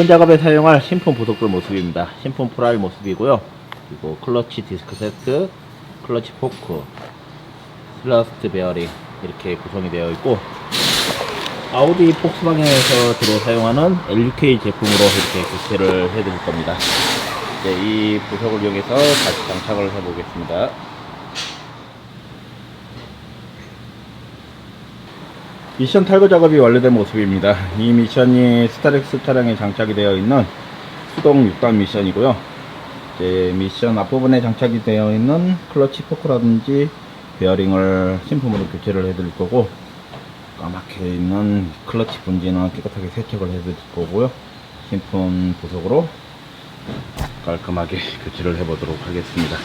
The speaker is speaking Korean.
이번 작업에 사용할 신품 보석돌 모습입니다. 신품 프라일 모습이고요. 그리고 클러치 디스크 세트, 클러치 포크, 슬라스트 베어링 이렇게 구성이 되어 있고 아우디 폭스바겐에서 주로 사용하는 LUK 제품으로 이렇게 교체를 해드릴 겁니다. 이제 이 부석을 이용해서 다시 장착을 해보겠습니다. 미션 탈거 작업이 완료된 모습입니다. 이 미션이 스타렉스 차량에 장착이 되어 있는 수동 6단 미션이고요. 이제 미션 앞부분에 장착이 되어 있는 클러치 포크라든지 베어링을 신품으로 교체를 해드릴 거고 까맣게 있는 클러치 분지는 깨끗하게 세척을 해드릴 거고요. 신품 보석으로 깔끔하게 교체를 해보도록 하겠습니다.